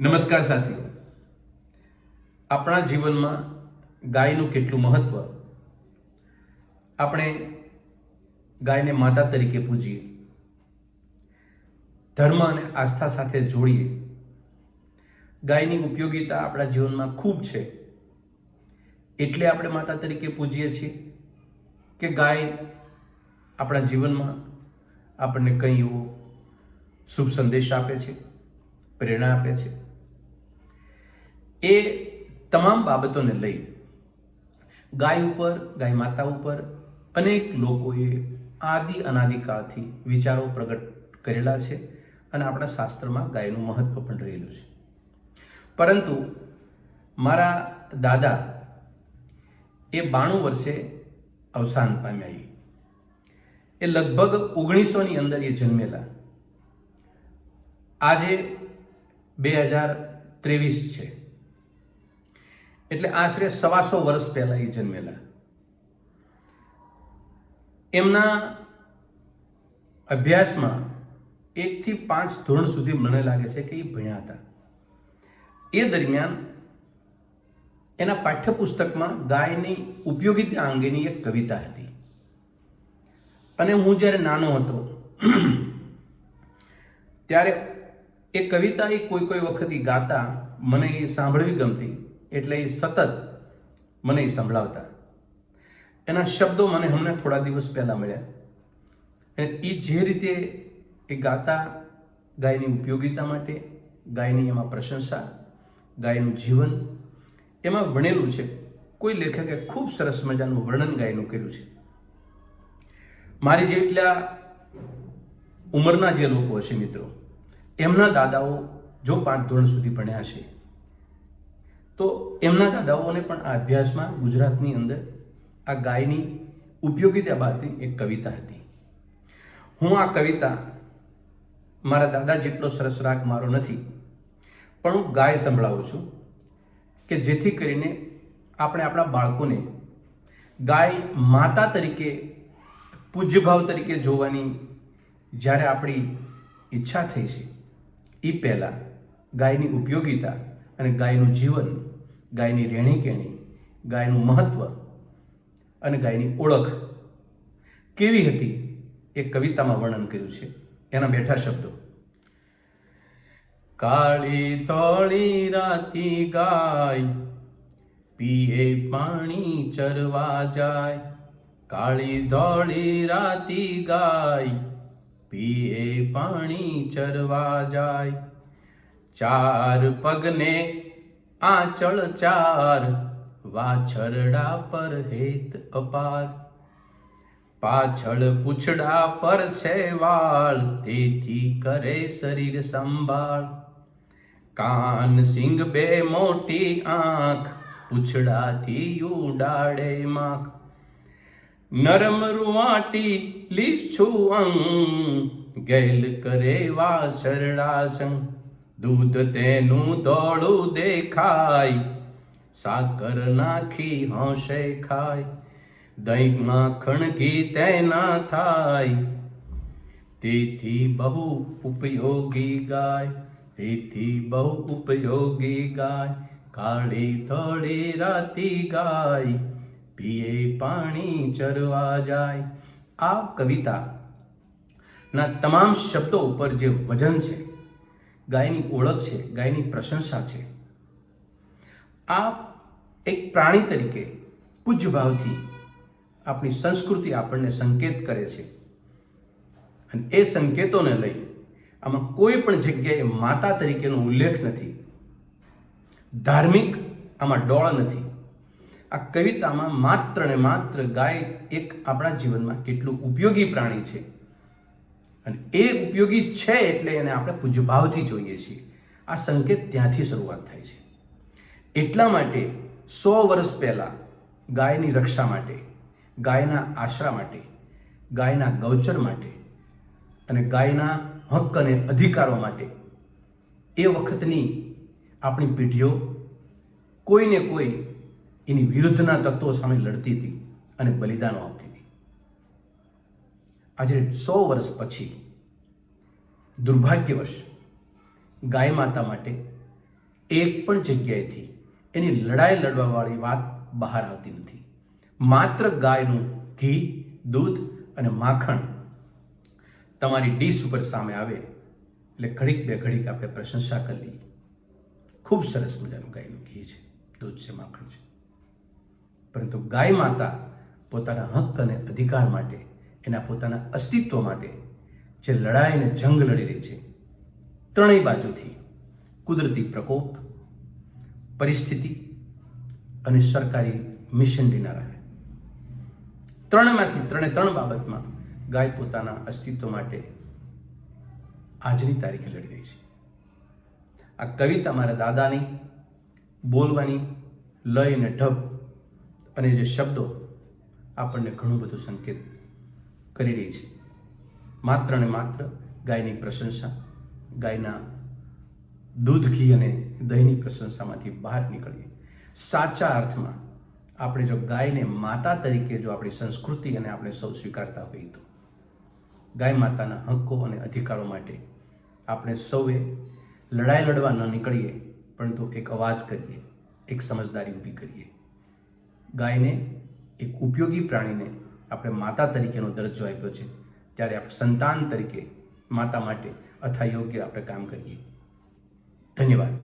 નમસ્કાર સાથીઓ. આપણા જીવનમાં ગાયનું કેટલું મહત્વ? આપણે ગાયને માતા તરીકે પૂજીએ. ધર્મ અને આસ્થા સાથે જોડીએ. ગાયની ઉપયોગિતા આપણા જીવનમાં ખૂબ છે. એટલે આપણે માતા તરીકે પૂજીએ છીએ કે ગાય આપણા જીવનમાં આપણને કંઈ એવો શુભ સંદેશ આપે છે, પ્રેરણા આપે છે. એ તમામ બાબતોને લઈ ગાય ઉપર, ગાય માતા ઉપર અનેક લોકોએ આદિ અનાદિકાળથી વિચારો પ્રગટ કરેલા છે અને આપણા શાસ્ત્રમાં ગાયનું મહત્વ પણ રહેલું છે. પરંતુ મારા દાદા એ બાણું વર્ષે અવસાન પામ્યા એ. લગભગ ઓગણીસોની અંદર એ જન્મેલા. આજે બે હજાર ત્રેવીસ છે. એટલે આશરે સવાસો વર્ષ પહેલા એ જન્મેલા. એમના અભ્યાસમાં એકથી પાંચ ધોરણ સુધી મને લાગે છે કે એ ભણ્યા હતા. એ દરમિયાન એના પાઠ્યપુસ્તકમાં ગાયની ઉપયોગિતા અંગેની એક કવિતા હતી. અને હું જ્યારે નાનો હતો, ત્યારે એ કવિતા એ કોઈ કોઈ વખત ગાતા મને એ સાંભળવી ગમતી. એટલે એ સતત મને એ સંભળાવતા. એના શબ્દો મને હમણાં થોડા દિવસ પહેલા મળ્યા. અને એ જે રીતે એ ગાતા, ગાયની ઉપયોગિતા માટે, ગાયની એમાં પ્રશંસા, ગાયનું જીવન, એમાં વણેલું છે. કોઈ લેખકે ખૂબ સરસ મજાનું વર્ણન ગાયનું કર્યું છે. મારી જેટલા ઉંમરના જે લોકો છે મિત્રો, એમના દાદાઓ જો પાંચ ધોરણ સુધી ભણ્યા છે તો એમના દાદાઓને પણ આ અભ્યાસમાં ગુજરાતની અંદર આ ગાયની ઉપયોગિતા બાદની એક કવિતા હતી. હું આ કવિતા મારા દાદા જેટલો સરસ રાગ મારો નથી, પણ હું ગાય સંભળાવું છું કે જેથી કરીને આપણે આપણા બાળકોને ગાય માતા તરીકે, પૂજ્યભાવ તરીકે જોવાની જ્યારે આપણી ઈચ્છા થઈ છે એ પહેલાં ગાયની ઉપયોગિતા અને ગાયનું જીવન, ગાયની રહેણી કહેણી ગાયનું મહત્વ અને ગાયની ઓળખ કેવી હતી એ કવિતામાં વર્ણન કર્યું છે. એના બેઠા શબ્દો. કાળી તોળી રાતી ગાય, પીએ પાણી ચરવા જાય. કાળી ધોળી રાતી ગાય, પીએ પાણી ચરવા જાય. ચાર પગને આંચળ ચાર, વાછરડા પર હેત અપાર. પાછળ પૂછડા પર છે વાળ તેથી કરે શરીર સંભાળ. કાન સિંગ બે મોટી આંખ, પૂછડાથી ઉડાડે માખ. નરમ રૂવાટી લીછું અંગ, ગેલ કરે વાસરડા સંગ. દૂધ તેનું દોડું દેખાય, સાકર નાખી હોંશે ખાય દહીં માખણ ઘી તેના થાય. તેથી બહુ ઉપયોગી ગાય, તેથી બહુ ઉપયોગી ગાય, કાળી ધોળી રાતી ગાય, પીએ પાણી ચરવા જાય. આ કવિતા ના તમામ શબ્દો ઉપર જે વજન છે ગાયની ઓળખ છે, ગાયની પ્રશંસા છે. આ એક પ્રાણી તરીકે પૂજ્ય ભાવથી આપણી સંસ્કૃતિ આપણને સંકેત કરે છે. અને એ સંકેતોને લઈ આમાં કોઈ પણ જગ્યાએ માતા તરીકેનો ઉલ્લેખ નથી. ધાર્મિક આમાં ડોળ નથી. આ કવિતામાં માત્ર ને માત્ર ગાય એક આપણા જીવનમાં કેટલું ઉપયોગી પ્રાણી છે. અને એ ઉપયોગી છે એટલે એને આપણે પૂજભાવથી જોઈએ છીએ. આ સંકેત ત્યાંથી શરૂઆત થાય છે. એટલા માટે સો વર્ષ પહેલાં ગાયની રક્ષા માટે, ગાયના આશરા માટે, ગાયના ગૌચર માટે અને ગાયના હક અને અધિકારો માટે એ વખતની આપણી પેઢીઓ કોઈને કોઈ એની વિરુદ્ધના તત્વો સામે લડતી હતી અને બલિદાનો આજે સો વર્ષ પછી, દુર્ભાગ્યવશ, ગાય માતા માટે એક પણ જગ્યાએથી એની લડાઈ લડવાવાળી વાત બહાર આવતી નથી. માત્ર ગાયનું ઘી, દૂધ અને માખણ તમારી ડીશ ઉપર સામે આવે એટલે ઘડીક બે ઘડીક આપણે પ્રશંસા કરી લઈએ. ખૂબ સરસ મજાનું ગાયનું ઘી છે, દૂધ છે, માખણ છે. પરંતુ ગાય માતા પોતાના હક અને અધિકાર માટે એના પોતાના અસ્તિત્વ માટે જે લડાઈ અને જંગ લડી રહી છે. ત્રણેય બાજુથી કુદરતી પ્રકોપ, પરિસ્થિતિ અને સરકારી મિશનરીના રહે. ત્રણમાંથી ત્રણે ત્રણ બાબતમાં ગાય પોતાના અસ્તિત્વ માટે આજની તારીખે લડી રહી છે. આ કવિતા મારા દાદાની બોલવાની લય અને ઢબ અને જે શબ્દો આપણને ઘણું બધું સંકેત કરી રહી છે. માત્ર ને માત્ર ગાયની પ્રશંસા, ગાયના દૂધ ઘી અને દહીંની પ્રશંસામાંથી બહાર નીકળીએ. સાચા અર્થમાં આપણે જો ગાયને માતા તરીકે જો આપણી સંસ્કૃતિ અને આપણે સૌ સ્વીકારતા હોઈએ તો, ગાય માતાના હક્કો અને અધિકારો માટે આપણે સૌએ લડાઈ લડવા ન નીકળીએ, પરંતુ એક અવાજ કરીએ, એક સમજદારી ઊભી કરીએ. ગાયને એક ઉપયોગી પ્રાણીને આપણે માતા તરીકેનો દરજ્જો આપ્યો છે, ત્યારે આપણે સંતાન તરીકે માતા માટે અથા યોગ્ય આપણે કામ કરીએ. ધન્યવાદ.